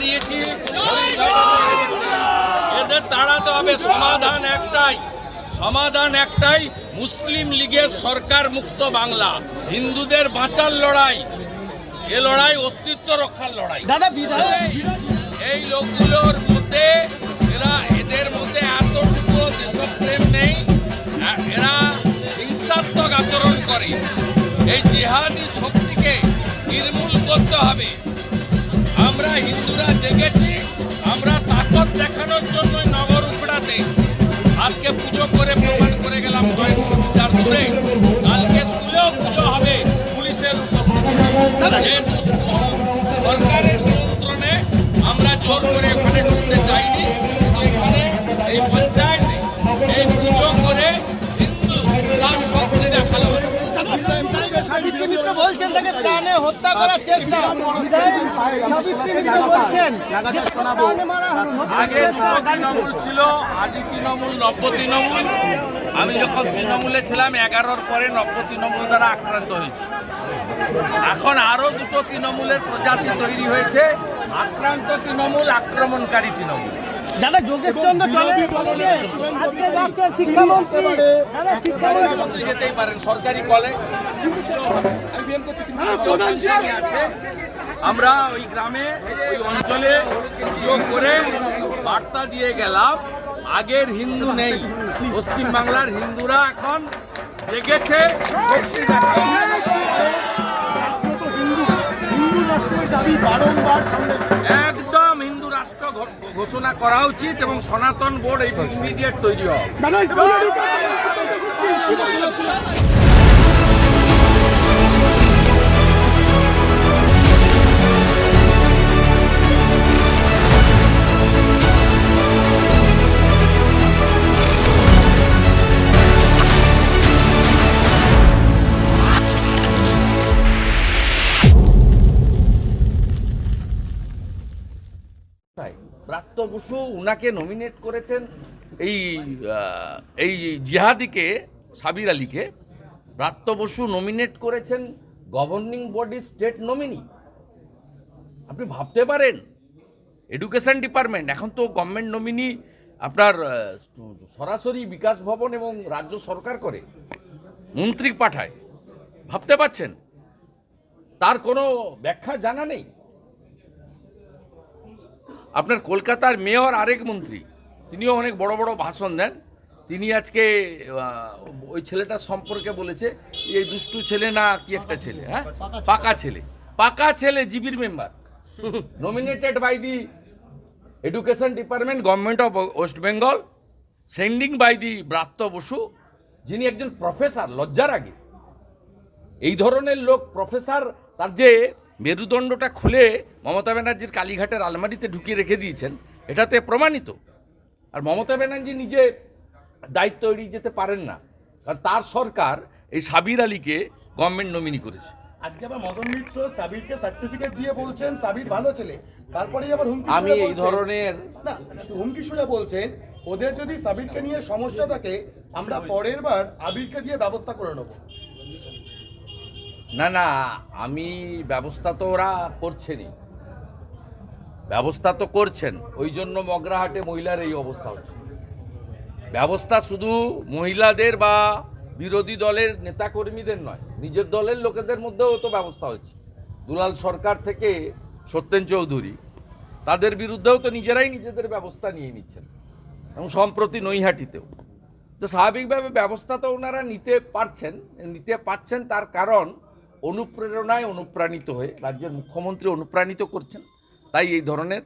তাড়িয়েছি এদের তাড়াতে হবে সমাধান একটাই। সমাধান একটাই মুসলিম লীগের সরকার মুক্ত বাংলা। হিন্দুদের বাঁচার লড়াই এ লড়াই অস্তিত্ব রক্ষার লড়াই। দাদা এই লোকগুলোর মধ্যে এরা এদের মধ্যে এতটুকু দেশপ্রেম নেই এরা হিংসাত্মক আচরণ করে। এই জিহাদি শক্তিকে নির্মূল করতে হবে। আমরা হিন্দুরা জেগেছি, আমরা তাকত দেখানোর জন্য নগর উপড়াতে। আজকে পুজো করে প্রমাণ করে গেলাম মিটার দূরে কালকে স্কুলেও পুজো হবে পুলিশের উপস্থিতি। সরকারের নিয়ন্ত্রণে, আমরা জোর করে এখানে ঢুকতে চাইনি। এখানে এই পঞ্চায়েতে মিত্র বলছেন তাকে প্রাণে হত্যা করার চেষ্টা। সাবিত্রী মিত্র বলছেন আগে তৃণমূল ছিল আদি তৃণমূল নব্য তৃণমূল। আমি যখন তৃণমূলে ছিলাম এগারোর পরে নব্য তৃণমূল দ্বারা আক্রান্ত হয়েছে। এখন আরও দুটো তৃণমূলের প্রজাতি তৈরি হয়েছে আক্রান্ত তৃণমূল আক্রমণকারী তৃণমূল। দাদা যোগেশ চন্দ্র চলে। আজকে যাচ্ছেন শিক্ষামন্ত্রী। দাদা শিক্ষামন্ত্রী। যেতেই পারেন সরকারি কলেজ। আছে। আমরা ওই গ্রামে ওই অঞ্চলে যোগ করে বার্তা দিয়ে গেলাম আগের হিন্দু নেই। পশ্চিমবাংলার হিন্দুরা এখন জেগেছে। হিন্দু। রাষ্ট্রের দাবি বারংবার সামনে ঘোষণা করা উচিত এবং সনাতন বোর্ড এই ইমিডিয়েট তৈরি হবে। বসু উনাকে নমিনেট করেছেন এই এই জিহাদিকে, সাবির আলীকে। ব্রাত্য বসু নমিনেট করেছেন গভর্নিং বডি স্টেট নমিনি আপনি ভাবতে পারেন এডুকেশন ডিপার্টমেন্ট এখন তো গভর্নমেন্ট নমিনি আপনার সরাসরি বিকাশ ভবন এবং রাজ্য সরকার করে, মন্ত্রী পাঠায়। ভাবতে পারছেন? তার কোনো ব্যাখ্যা জানা নেই? আপনার কলকাতার মেয়র আরেক মন্ত্রী, তিনিও অনেক বড় বড় ভাষণ দেন। তিনি আজকে ওই ছেলেটার সম্পর্কে বলেছে, এই দুষ্টু ছেলে না, কি একটা ছেলে হ্যাঁ? পাকা ছেলে। পাকা ছেলে, জিবির member. Nominated by the education department government of West Bengal sending by the Bratya Basu যিনি একজন প্রফেসর লজ্জার আগে। এই ধরনের লোক প্রফেসর তার যে মেরুদণ্ডটা খুলে মমতা ব্যানার্জির কালীঘাটের আলমারিতে ঢুকিয়ে রেখে দিয়েছেন এটাতে প্রমাণিত। আর মমতা ব্যানার্জি নিজে দায়িত্ব এড়িয়ে যেতে পারেন না কারণ তার সরকার এই সাবির আলীকে গভর্নমেন্ট নমিনি করেছে। আজকে আবার মদন মিত্র সাবিরকে সার্টিফিকেট দিয়ে বলছেন সাবির ভালো ছেলে। তারপরেই আবার হুমকি আমি এই ধরনের না হুমকি সুরে বলছেন ওদের যদি সাবিরকে নিয়ে সমস্যা থাকে আমরা পরের বার আবিরকে দিয়ে ব্যবস্থা করে নেব। না না, আমি ব্যবস্থা তো ওরা করছেনই। ব্যবস্থা তো করছেন ওই জন্য মগরাহাটে মহিলার এই অবস্থা হচ্ছে। ব্যবস্থা শুধু মহিলাদের বা বিরোধী দলের নেতাকর্মীদের নয়, নিজের দলের লোকেদের মধ্যেও তো ব্যবস্থা হচ্ছে। দুলাল সরকার থেকে সত্যেন চৌধুরী, তাদের বিরুদ্ধেও তো নিজেরাই নিজেদের ব্যবস্থা নিয়ে নিচ্ছেন, এবং সম্প্রতি নৈহাটিতেও। তো স্বাভাবিকভাবে ব্যবস্থা তো ওনারা নিতে পারছেন নিতে পারছেন তার কারণ অনুপ্রেরণায় অনুপ্রাণিত হয়ে রাজ্যের মুখ্যমন্ত্রী অনুপ্রাণিত করছেন, তাই এই ধরনের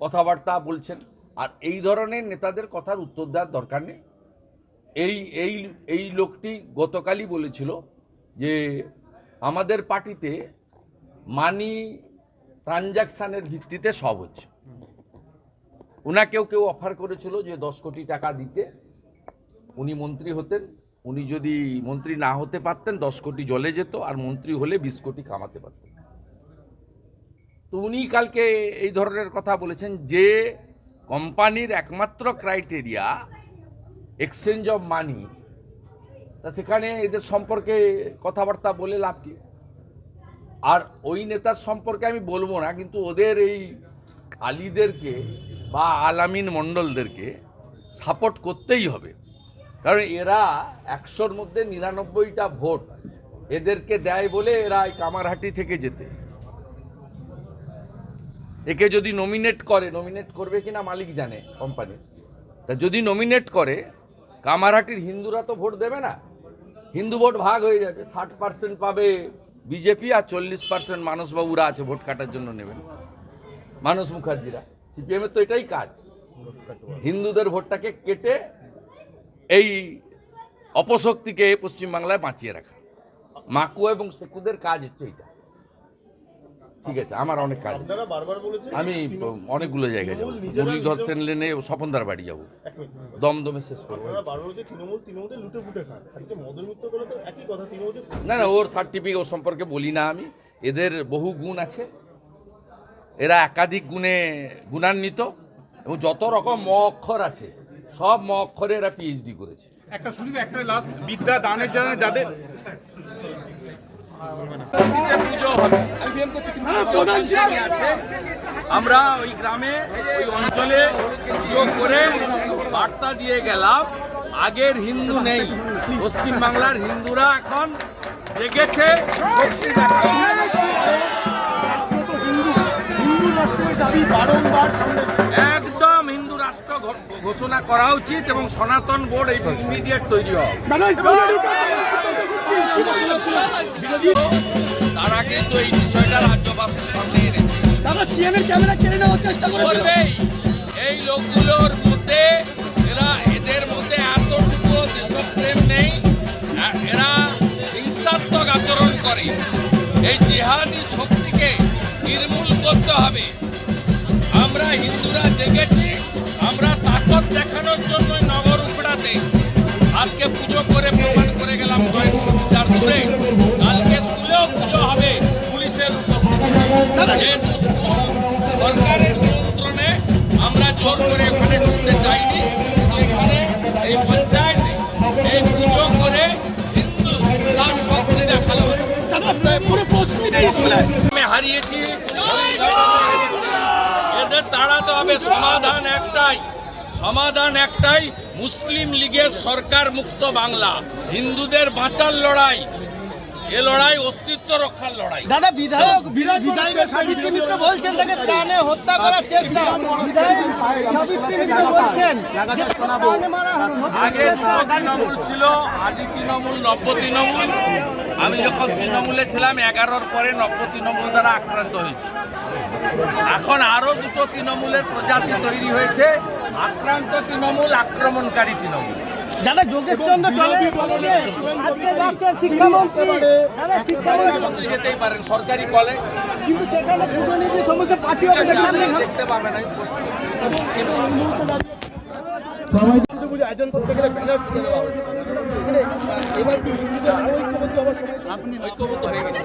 কথাবার্তা বলছেন। আর এই ধরনের নেতাদের কথার উত্তর দেওয়ার দরকার নেই। এই এই এই লোকটি গতকালই বলেছিল যে আমাদের পার্টিতে মানি ট্রানজাকশানের ভিত্তিতে সব হচ্ছে। ওনাকেও কেউ অফার করেছিল যে দশ কোটি টাকা দিতে। উনি মন্ত্রী হতেন। উনি যদি মন্ত্রী না হতে পারতেন, দশ কোটি জলে যেত আর মন্ত্রী হলে বিশ কোটি কামাতে পারতেন। তো উনি কালকে এই ধরনের কথা বলেছেন যে কোম্পানির একমাত্র ক্রাইটেরিয়া এক্সচেঞ্জ অফ মানি। তা সেখানে এদের সম্পর্কে কথাবার্তা বলে লাভ কি? আর ওই নেতার সম্পর্কে আমি বলব না, কিন্তু ওদের এই আলীদেরকে বা আলামিন মণ্ডলদেরকে সাপোর্ট করতেই হবে। কারণ এরা একশোর মধ্যে নিরানব্বইটা ভোট এদেরকে দেয় বলে এরা এই কামারহাটি থেকে যেতে। একে যদি নমিনেট করে নমিনেট করবে কিনা মালিক জানে কোম্পানি তা যদি নমিনেট করে, কামারহাটির হিন্দুরা তো ভোট দেবে না। হিন্দু ভোট ভাগ হয়ে যাবে, ষাট পার্সেন্ট পাবে বিজেপি আর চল্লিশ পার্সেন্ট মানসবাবুরা আছে ভোট কাটার জন্য নেবেন। মানস মুখার্জিরা। সিপিএমের তো এটাই কাজ। হিন্দুদের ভোটটাকে কেটে এই অপশক্তিকে পশ্চিমবাংলায় বাঁচিয়ে রাখা। মাকুয়া এবং সেকুদের কাজ হচ্ছে এইটা। ঠিক আছে আমার অনেক কাজ আমি অনেকগুলো জায়গায় যাব। মুরলীধর সেন লেনে স্বপনদার বাড়ি যাব। দমদমে শেষ করব। না না ওর সার্টিফিকেট ওর সম্পর্কে বলি না আমি। এদের বহু গুণ আছে। এরা একাধিক গুণে গুণান্বিত এবং যত রকম অক্ষর আছে সব ম অক্ষরে এরা পিএইচডি করেছে একটা শুধু একটা লাস্ট বিদ্যা দানের জন্য যাদের পুজো হবে। আছে। আমরা ওই গ্রামে ওই অঞ্চলে পুজো করে বার্তা দিয়ে গেলাম আগের হিন্দু নেই পশ্চিমবাংলার হিন্দুরা এখন জেগেছে শক্তি দেখাচ্ছে। হিন্দু রাষ্ট্রের দাবি বারংবার সামনে ঘোষণা করা উচিত এবং সনাতন বোর্ড এই ইমিডিয়েট তৈরি তার আগে তো এই বিষয়টা রাজ্যবাসীর সামনে এনেছে। দাদা সিএমের ক্যামেরা কেড়ে নেওয়ার চেষ্টা করবেই। এই লোকগুলোর মধ্যে এরা এদের মধ্যে এতটুকু দেশপ্রেম নেই এ- এরা হিংসাত্মক আচরণ করে। এই জিহাদি শক্তিকে নির্মূল করতে হবে। আমরা হিন্দুরা তাকত দেখানোর জন্য নগর উপড়াতে। আজকে পুজো করে প্রমাণ করে গেলাম কয়েকশো মিটার দূরে কালকে স্কুলেও পুজো হবে পুলিশের উপস্থিতি। যেহেতু স্কুল সরকারের নিয়ন্ত্রণে আমরা জোর করে এখানে ঢুকতে চাইনি। এখানে এই পঞ্চায়েত এই পুজো করে হিন্দু তার শক্তি দেখাল পুরো প্রস্তুতি নেই স্কুলে। আমি হারিয়েছি। এদের তাড়াতে হবে সমাধান একটাই। সমাধান একটাই মুসলিম লীগের সরকার মুক্ত বাংলা। হিন্দুদের বাঁচার লড়াই এ লড়াই অস্তিত্ব রক্ষার লড়াই। দাদা বিধায়ক বিধায়ক সাবিত্রী মিত্র বলছেন তাকে প্রাণে হত্যা করার চেষ্টা। বিধায়ক সাবিত্রী মিত্র বলছেন আগে। তৃণমূল ছিল আদি তৃণমূল নব্য তৃণমূল। আমি যখন তৃণমূলে ছিলাম এগারোর পরে নব্য তৃণমূল দ্বারা আক্রান্ত হয়েছি। এখন আরও দুটো তৃণমূলের প্রজাতি তৈরি হয়েছে। আক্রান্ত তৃণমূল আক্রমণকারী তৃণমূল। দাদা যোগেশ চন্দ্র চলে। আজকে যাচ্ছেন শিক্ষামন্ত্রী দাদা শিক্ষামন্ত্রী যেতেই পারেন সরকারি কলেজ কিন্তু সেখানে সমস্ত পার্টি অফিসের সামনে দেখতে পাবেন আমি পোস্ট আয়োজন করতে গেলে ব্যানার ছিঁড়ে দেওয়া মানে এবার কি ঐক্যবদ্ধ হওয়ার সময় আপনি ঐক্যবদ্ধ হয়ে গেছে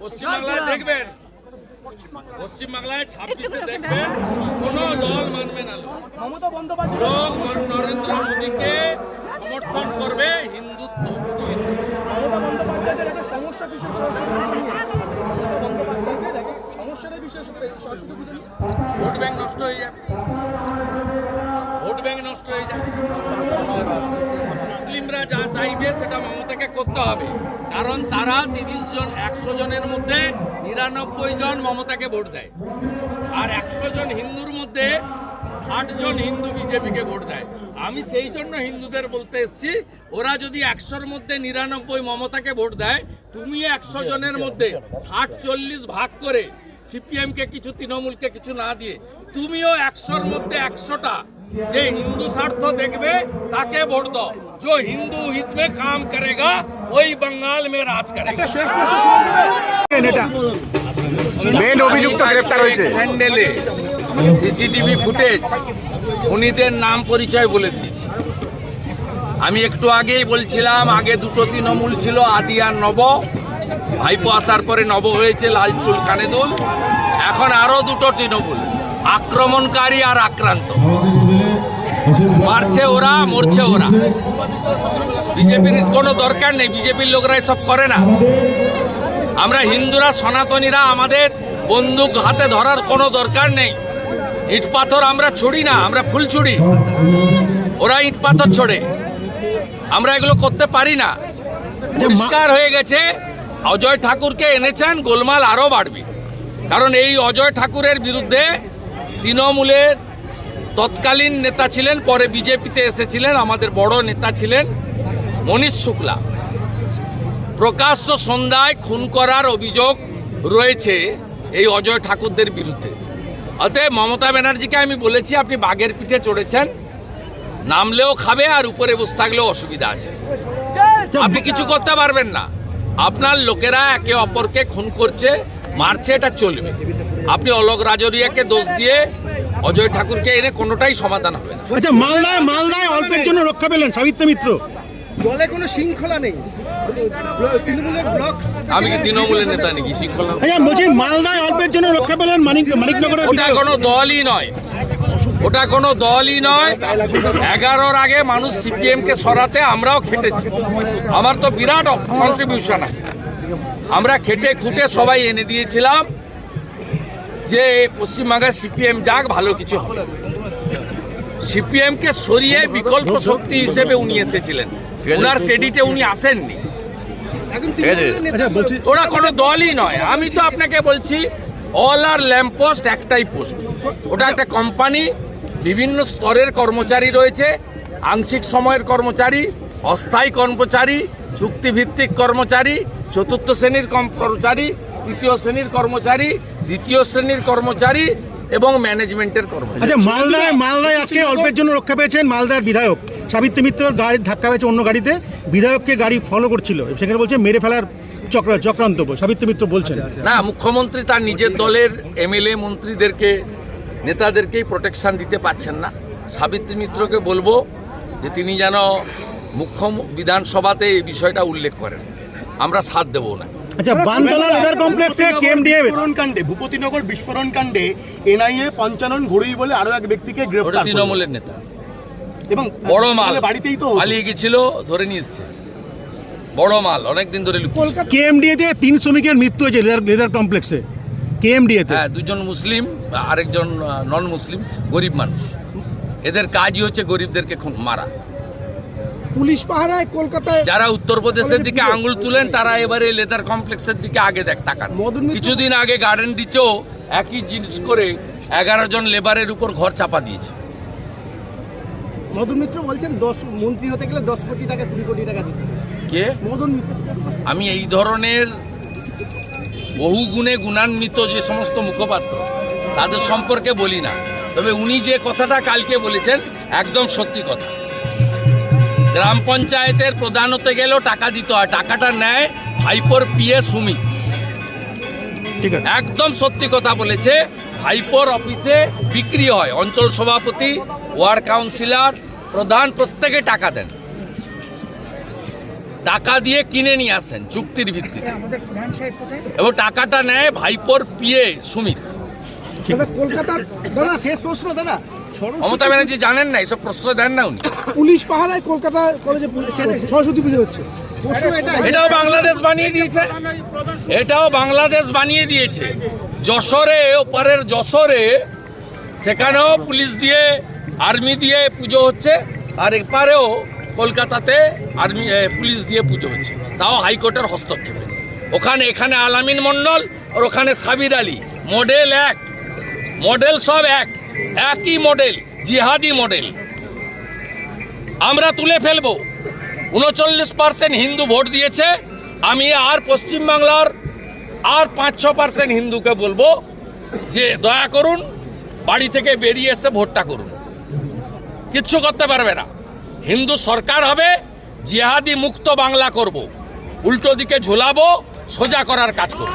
পশ্চিমবাংলায় দেখবেন। পশ্চিমবাংলায় ছাব্বিশে দেখবেন কোন দল মানবে না মমতা বন্দ্যোপাধ্যায়। লোক নরেন্দ্র মোদীকে সমর্থন করবে হিন্দুত্ব শুধু মমতা বন্দ্যোপাধ্যায়দের একটা সমস্যা? মমতা বন্দ্যোপাধ্যায়দের সমস্যাটা বিশেষ করে সরস্বতী পুজো ভোট ব্যাংক নষ্ট হয়ে যাবে। ভোট ব্যাংক নষ্ট হয়ে যাবে। মুসলিমরা যা চাইবে সেটা মমতাকে করতে হবে। কারণ তারা তিরিশ জন, একশো জনের মধ্যে নিরানব্বই জন মমতাকে ভোট দেয়। আর একশো জন হিন্দুর মধ্যে ষাট জন হিন্দু বিজেপিকে ভোট দেয়। আমি সেই জন্য হিন্দুদের বলতে এসছি, ওরা যদি একশোর মধ্যে নিরানব্বই মমতাকে ভোট দেয়, তুমি একশো জনের মধ্যে ষাট, চল্লিশ ভাগ করে সিপিএমকে কিছু, তৃণমূলকে কিছু না দিয়ে, তুমিও একশোর মধ্যে একশোটা যে হিন্দু স্বার্থ দেখবে তাকে ভোট দাও। যে হিন্দু হিত মে কাম করেগা ওই বঙ্গাল মে রাজ করে মেন অভিযুক্ত গ্রেফতার হয়েছে। হ্যান্ডেলে সিসিটিভি ফুটেজ উনিদের নাম পরিচয় বলে দিয়েছি। আমি একটু আগেই বলছিলাম আগে দুটো তৃণমূল ছিল আদি আর নব। ভাইপো আসার পরে নব হয়েছে লাল চুল কানেদুল এখন আরও দুটো তৃণমূল আক্রমণকারী আর আক্রান্ত। মারছে ওরা, মরছে ওরা। বিজেপির কোনো দরকার নেই, বিজেপির লোকরা এসব করে না। আমরা হিন্দুরা, সনাতনীরা, আমাদের বন্দুক হাতে ধরার কোনো দরকার নেই। ইট পাথর আমরা ছুড়ি না, আমরা ফুল ছুড়ি। ওরা ইট পাথর ছোড়ে। আমরা এগুলো করতে পারি না। পরিষ্কার হয়ে গেছে, অজয় ঠাকুরকে এনেছেন, গোলমাল আরও বাড়বে। কারণ এই অজয় ঠাকুরের বিরুদ্ধে তৃণমূলের তৎকালীন নেতা ছিলেন, পরে বিজেপিতে এসেছিলেন, আমাদের বড় নেতা ছিলেন মনীষ শুক্লা। প্রকাশ্য সন্ধ্যায় খুন করার অভিযোগ রয়েছে এই অজয় ঠাকুরদের বিরুদ্ধে। অতএব মমতা ব্যানার্জিকে আমি বলেছি, আপনি বাঘের পিঠে চড়েছেন, নামলেও খাবে আর উপরে বসে থাকলেও অসুবিধা আছে। আপনি কিছু করতে পারবেন না। আপনার লোকেরা একে অপরকে খুন করছে, মারছে, এটা চলবে। আপনি অলোক রাজরিয়াকে দোষ দিয়ে অজয় ঠাকুরকে এনে কোনোটাই সমাধান হবে না। আচ্ছা মালদায় মালদায় অল্পের জন্য রক্ষা পেলেন সাবিত্র মিত্র। দলে কোনো শৃঙ্খলা নেই। তৃণমূলের ব্লক আমি কি তৃণমূলের নেতা নাকি? শৃঙ্খলা আচ্ছা বলছি মালদায় অল্পের জন্য রক্ষা পেলেন মানিক মানিকনগরের ওটা কোনো দলই নয়। ওটা কোনো দলই নয়। এগারোর আগে মানুষ সিপিএম কে সরাতে আমরাও খেটেছি। আমার তো বিরাট কন্ট্রিবিউশন আছে। আমরা খেটে খুঁটে সবাই এনে দিয়েছিলাম। যে পশ্চিমবাংলায় সিপিএম, যাক ভালো কিছু হবে। সিপিএম কে সরিয়ে বিকল্প শক্তি হিসেবে উনি এসেছিলেন। ওনার ক্রেডিটে উনি আসেননি। ওরা কোনো দলই নয়। আমি তো আপনাকে বলছি অল আর ল্যাম্প পোস্ট একটাই পোস্ট ওটা একটা কোম্পানি বিভিন্ন স্তরের কর্মচারী রয়েছে, আংশিক সময়ের কর্মচারী, অস্থায়ী কর্মচারী, চুক্তিভিত্তিক কর্মচারী, চতুর্থ শ্রেণির কর্মচারী, তৃতীয় শ্রেণির কর্মচারী দ্বিতীয় শ্রেণির কর্মচারী এবং ম্যানেজমেন্টের কর্মচারী। আচ্ছা মালদায় মালদায় আজকে অল্পের জন্য রক্ষা পেয়েছেন মালদার বিধায়ক। সাবিত্রী মিত্রর গাড়ির ধাক্কা পেয়েছে অন্য গাড়িতে। বিধায়ককে গাড়ি ফলো করছিল। সেখানে বলছে মেরে ফেলার চক্র চক্রান্ত সাবিত্রী মিত্র বলছেন। না মুখ্যমন্ত্রী তার নিজের দলের এমএলএ মন্ত্রীদেরকে নেতাদেরকেই প্রোটেকশন দিতে পারছেন না। সাবিত্রী মিত্রকে বলব যে তিনি যেন মুখ্য বিধানসভাতে এই বিষয়টা উল্লেখ করেন। আমরা সাথ দেবো না। আচ্ছা বানতলা লেদার কমপ্লেক্সে কেএমডিএ বিস্ফোরণ কাণ্ডে ভূপতিনগর বিস্ফোরণ কাণ্ডে এনআইএ পঞ্চানন ঘড়ুই বলে আরও এক ব্যক্তিকে গ্রেফতার তৃণমূলের নেতা। এবং বড় মাল। বাড়িতেই তো পালিয়ে গেছিল ধরে নিয়ে এসছে। বড় মাল অনেকদিন ধরে লুকিয়ে কেএমডিএ তে তিন শ্রমিকের মৃত্যু হয়েছে লেদার লেদার কমপ্লেক্সে কেএমডিএ তে হ্যাঁ দুজন মুসলিম আরেকজন নন মুসলিম গরিব মানুষ। এদের কাজই হচ্ছে গরিবদেরকে খুন মারা। পুলিশ পাহারায় কলকাতায় যারা উত্তরপ্রদেশের দিকে আঙ্গুল তুলেন তারা এবারে লেদার কমপ্লেক্সের দিকে আগে দেখ তাকান। কিছুদিন আগে গার্ডেন ডিচেও একই জিনিস করে এগারো জন লেবারের উপর ঘর চাপা দিয়েছে। মদন মিত্র বলছেন দশ মন্ত্রী হতে গেলে দশ কোটি টাকা কুড়ি কোটি টাকা দিতে কে? মদন মিত্র আমি এই ধরনের বহু গুণে গুণান্বিত যে সমস্ত মুখপাত্র তাদের সম্পর্কে বলি না। তবে উনি যে কথাটা কালকে বলেছেন একদম সত্যি কথা। গ্রাম পঞ্চায়েতের প্রধান হতে গেলেও টাকা দিতে হয়। টাকাটা নেয় ভাইপোর পিএ সুমিত ঠিক আছে। একদম সত্যি কথা বলেছে ভাইপোর অফিসে বিক্রি হয়। অঞ্চল সভাপতি ওয়ার্ড কাউন্সিলর প্রধান প্রত্যেকে টাকা দেন। টাকা দিয়ে কিনে নিয়ে আসেন চুক্তির ভিত্তিতে। এবং টাকাটা নেয় ভাইপোর পিএ সুমিত। কলকাতার দাদা শেষ প্রশ্ন দাদা। মমতা ব্যানার্জি জানেন না এসব প্রশ্রয় দেন না উনি। পুলিশ পাহারায় কলকাতা কলেজে সরস্বতী পুজো হচ্ছে। এটাও বাংলাদেশ বানিয়ে দিয়েছে। এটাও বাংলাদেশ বানিয়ে দিয়েছে। যশোরে ওপারের যশোরে সেখানেও পুলিশ দিয়ে আর্মি দিয়ে পুজো হচ্ছে আর এপারেও কলকাতাতে আর্মি পুলিশ দিয়ে পুজো হচ্ছে। তাও হাইকোর্টের হস্তক্ষেপে। ওখানে এখানে আলামিন মণ্ডল আর ওখানে সাবির আলী। মডেল এক। মডেল সব এক। একই মডেল, জিহাদি মডেল। আমরা তুলে ফেলব। উনচল্লিশ পার্সেন্ট হিন্দু ভোট দিয়েছে। আমি আর পশ্চিমবাংলার আর পাঁচ ছ পার্সেন্ট হিন্দুকে বলব যে দয়া করুন, বাড়ি থেকে বেরিয়ে এসে ভোটটা করুন। কিচ্ছু করতে পারবে না। হিন্দু সরকার হবে, জিহাদি মুক্ত বাংলা করব। উল্টো দিকে ঝোলাবো, সোজা করার কাজ করব।